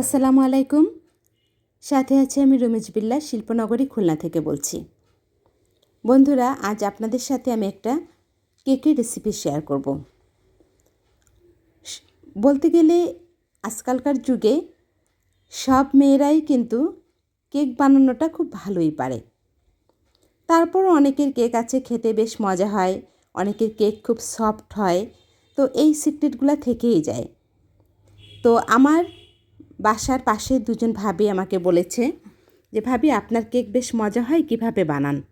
আসসালামু আলাইকুম। সাথে আছে আমি রমেশ বিল্লা, শিল্পনগরী খুলনা থেকে বলছি। বন্ধুরা, আজ আপনাদের সাথে আমি একটা কেকের রেসিপি শেয়ার করব। বলতে গেলে আজকালকার যুগে সব মেয়েরাই কিন্তু কেক বানানোটা খুব ভালোই পারে। তারপর অনেকের কেক আছে, খেতে বেশ মজা হয়, অনেকের কেক খুব সফট হয়, তো এই সিক্রেটগুলো থেকেই যায়। তো আমার বাসার পাশে দুজন ভাবি আমাকে বলেছে যে, ভাবি, আপনার কেক বেশ মজা হয়, কীভাবে বানান?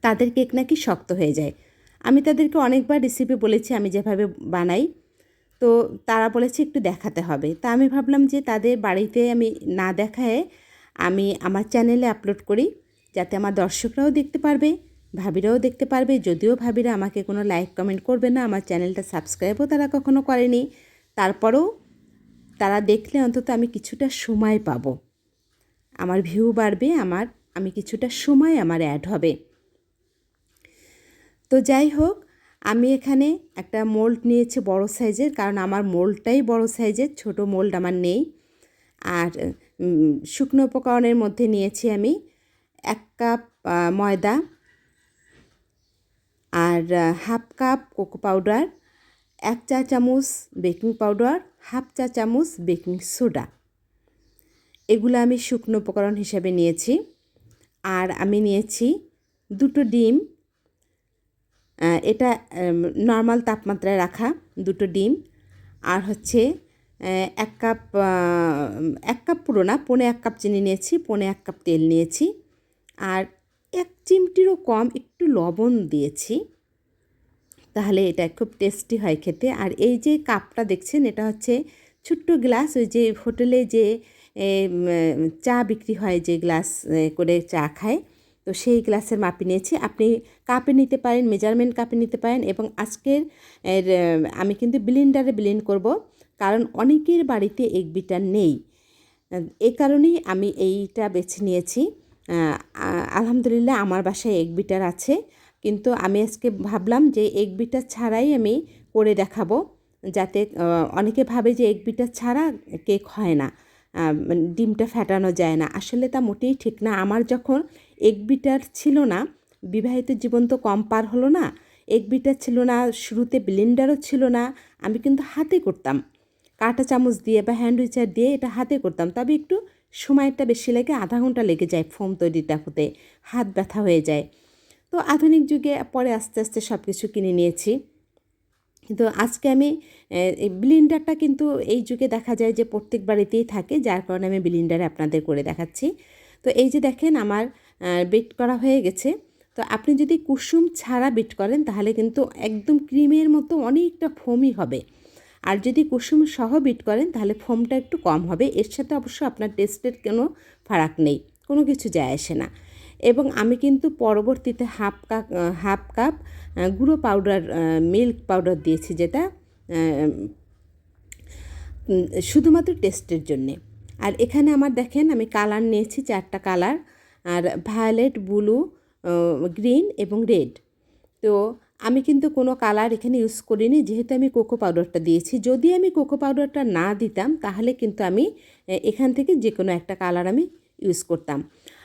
তাদের কেক নাকি শক্ত হয়ে যায়। আমি তাদেরকে অনেকবার রেসিপি বলেছি, আমি যেভাবে বানাই, তো তারা বলেছে একটু দেখাতে হবে। তা আমি ভাবলাম যে, তাদের বাড়িতে আমি না দেখায় আমি আমার চ্যানেলে আপলোড করি, যাতে আমার দর্শকরাও দেখতে পারবে, ভাবিরাও দেখতে পারবে। যদিও ভাবিরা আমাকে কোনো লাইক কমেন্ট করবে না, আমার চ্যানেলটা সাবস্ক্রাইবও তারা কখনো করেনি। তারপরেও তারা দেখলে অন্তত আমি কিছুটা সময় পাবো। আমার ভিউ বাড়বে, আমার, আমি কিছুটা সময় আমার অ্যাড হবে। তো যাই হোক, আমি এখানে একটা মোল্ড নিয়েছি বড় সাইজের কারণ আমার মোল্ডটাই বড় সাইজের ছোট মোল্ড আমার নেই। আর শুকনো উপকরণের মধ্যে নিয়েছি আমি এক কাপ ময়দা আর হাফ কাপ কোকো পাউডার এক চা চামচ বেকিং পাউডার হাফ চা চামচ বেকিং সোডা। এগুলো আমি শুকনো উপকরণ হিসেবে নিয়েছি। আর আমি নিয়েছি দুটো ডিম। এটা নর্মাল তাপমাত্রায় রাখা দুটো ডিম। আর হচ্ছে এক কাপ এক কাপ পুরো না, পৌনে এক কাপ চিনি নিয়েছি, পৌনে এক কাপ তেল নিয়েছি। আর এক চিমটিরও কম একটু লবণ দিয়েছি। তাহলে এটা খুব টেস্টি হয় খেতে। আর এই যে কাপটা দেখছেন, এটা হচ্ছে ছোট্ট গ্লাস, ওই যে হোটেলে যে চা বিক্রি হয় যে গ্লাস করে চা খায়, তো সেই গ্লাসের মাপে নিয়েছি। আপনি কাপে নিতে পারেন, মেজারমেন্ট কাপে নিতে পারেন এবং আজকের আমি কিন্তু ব্লেন্ডারে ব্লেন্ড করব, কারণ অনেকের বাড়িতে এগ বিটার নেই। এ কারণেই আমি এইটা বেছে নিয়েছি। আলহামদুলিল্লাহ আমার বাসায় এগ বিটার আছে। কিন্তু আমি আজকে ভাবলাম যে এগ বিটার ছাড়াই আমি করে দেখাবো। যাতে অনেকে ভাবে যে এগ বিটার ছাড়া কেক হয় না মানে ডিমটা ফেটানো যায় না। আসলে তা মোটেই ঠিক না। আমার যখন এগ বিটার ছিল না, বিবাহিত জীবন তো কম পার হলো না এগ বিটার ছিল না, শুরুতে ব্লেন্ডারও ছিল না, আমি কিন্তু হাতে করতাম। কাঁটা চামচ দিয়ে বা হ্যান্ড উইচার দিয়ে এটা হাতে করতাম। তবে একটু সময়টা বেশি লাগে, আধা ঘণ্টা লেগে যায় ফোম তৈরিটা হতে, হাত ব্যথা হয়ে যায়। তো আধুনিক যুগে পরে আস্তে আস্তে সব কিছু কিনে নিয়েছি। কিন্তু আজকে আমি ব্লিন্ডারটা কিন্তু এই যুগে দেখা যায় যে প্রত্যেক বাড়িতেই থাকে, যার কারণে আমি ব্লিন্ডারে আপনাদের করে দেখাচ্ছি। তো এই যে দেখেন আমার বিট করা হয়ে গেছে। তো আপনি যদি কুসুম ছাড়া বিট করেন, তাহলে কিন্তু একদম ক্রিমের মতো অনেকটা ফোমই হবে। আর যদি কুসুম সহ বিট করেন, তাহলে ফোমটা একটু কম হবে। এর সাথে অবশ্য আপনার টেস্টের কোনো ফারাক নেই, কোনো কিছু যায় আসে না। এবং আমি কিন্তু পরবর্তীতে হাফ কাপ হাফ কাপ গুঁড়ো পাউডার মিল্ক পাউডার দিয়েছি যেটা শুধুমাত্র টেস্টের জন্যে। আর এখানে আমার দেখেন, আমি কালার নিয়েছি চারটা কালার, আর ভায়োলেট, ব্লু গ্রিন এবং রেড। তো আমি কিন্তু কোনো কালার এখানে ইউজ করিনি, যেহেতু আমি কোকো পাউডারটা দিয়েছি। যদি আমি কোকো পাউডারটা না দিতাম, তাহলে কিন্তু আমি এখান থেকে যে কোনো একটা কালার আমি ইউজ করতাম।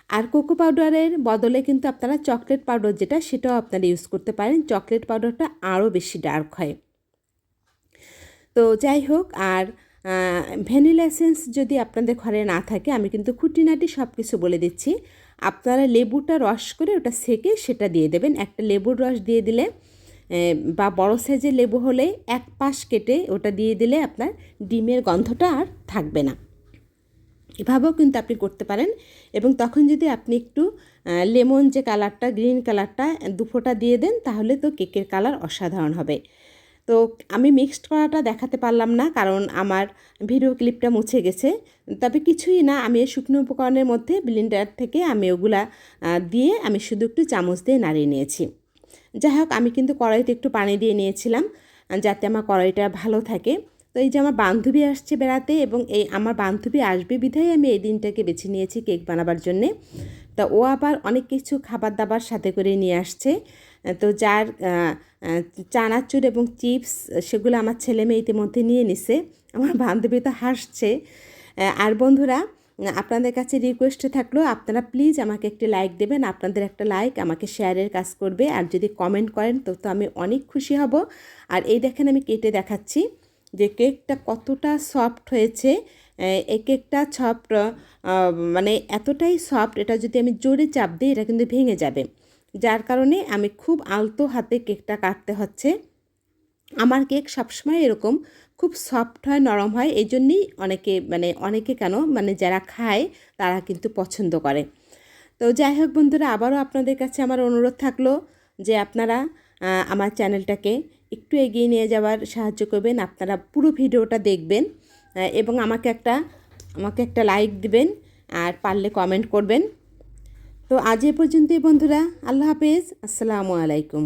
আর কোকো পাউডারের বদলে কিন্তু আপনারা চকলেট পাউডার যেটা, সেটাও আপনারা ইউজ করতে পারেন। চকলেট পাউডারটা আরও বেশি ডার্ক হয়। তো যাই হোক, আর ভ্যানিলা এসেন্স যদি আপনাদের ঘরে না থাকে, আমি কিন্তু খুঁটিনাটি সব কিছু বলে দিচ্ছি। আপনারা লেবুটা রস করে ওটা সেকে সেটা দিয়ে দেবেন। একটা লেবুর রস দিয়ে দিলে বা বড় সাইজের লেবু হলে এক পাশ কেটে ওটা দিয়ে দিলে আপনার ডিমের গন্ধটা আর থাকবে না। এভাবেও কিন্তু আপনি করতে পারেন। এবং তখন যদি আপনি একটু লেমন যে কালারটা, গ্রিন কালারটা দুফোটা দিয়ে দেন, তাহলে তো কেকের কালার অসাধারণ হবে। তো আমি মিক্সড করাটা দেখাতে পারলাম না, কারণ আমার ভিডিও ক্লিপটা মুছে গেছে। তবে কিছুই না, আমি শুকনো উপকরণের মধ্যে ব্লিন্ডার থেকে আমি ওগুলা দিয়ে আমি শুধু একটু চামচ দিয়ে নাড়িয়ে নিয়েছি। যাই হোক, আমি কিন্তু কড়াইতে একটু পানি দিয়ে নিয়েছিলাম, যাতে আমার কড়াইটা ভালো থাকে। তো এই যে আমার বান্ধবী আসছে বেড়াতে এবং এই আমার বান্ধবী আসবে বিধায় আমি এই দিনটাকে বেছে নিয়েছি কেক বানাবার জন্যে। তা ও আবার অনেক কিছু খাবার দাবার সাথে করে নিয়ে আসছে। তো যার চানাচুর এবং চিপস সেগুলো আমার ছেলে মেয়ে ইতিমধ্যে নিয়ে নিছে। আমার বান্ধবী তো হাসছে। আর বন্ধুরা, আপনাদের কাছে রিকোয়েস্ট থাকল, আপনারা প্লিজ আমাকে একটি লাইক দেবেন, আপনাদের একটা লাইক আমাকে শেয়ারের কাজ করবে। আর যদি কমেন্ট করেন, তো তো আমি অনেক খুশি হব। আর এই দেখেন আমি কেটে দেখাচ্ছি। যে কেকটা কতটা সফট হয়েছে এই কেকটা সফট মানে এতটাই সফট, এটা যদি আমি জোরে চাপ দিই, এটা কিন্তু ভেঙে যাবে। যার কারণে আমি খুব আলতো হাতে কেকটা কাটতে হচ্ছে। আমার কেক সবসময় এরকম খুব সফট হয়, নরম হয়, এই জন্যেই অনেকে মানে অনেকে কেন মানে যারা খায়, তারা কিন্তু পছন্দ করে। তো যাই হোক বন্ধুরা, আবারও আপনাদের কাছে আমার অনুরোধ থাকল যে আপনারা আমার চ্যানেলটাকে একটু এগিয়ে নিয়ে যাওয়ার সাহায্য করবেন, আপনারা পুরো ভিডিওটা দেখবেন এবং আমাকে একটা আমাকে একটা লাইক দিবেন আর পারলে কমেন্ট করবেন। তো আজ এ পর্যন্তই বন্ধুরা, আল্লাহ হাফেজ, আসসালামু আলাইকুম।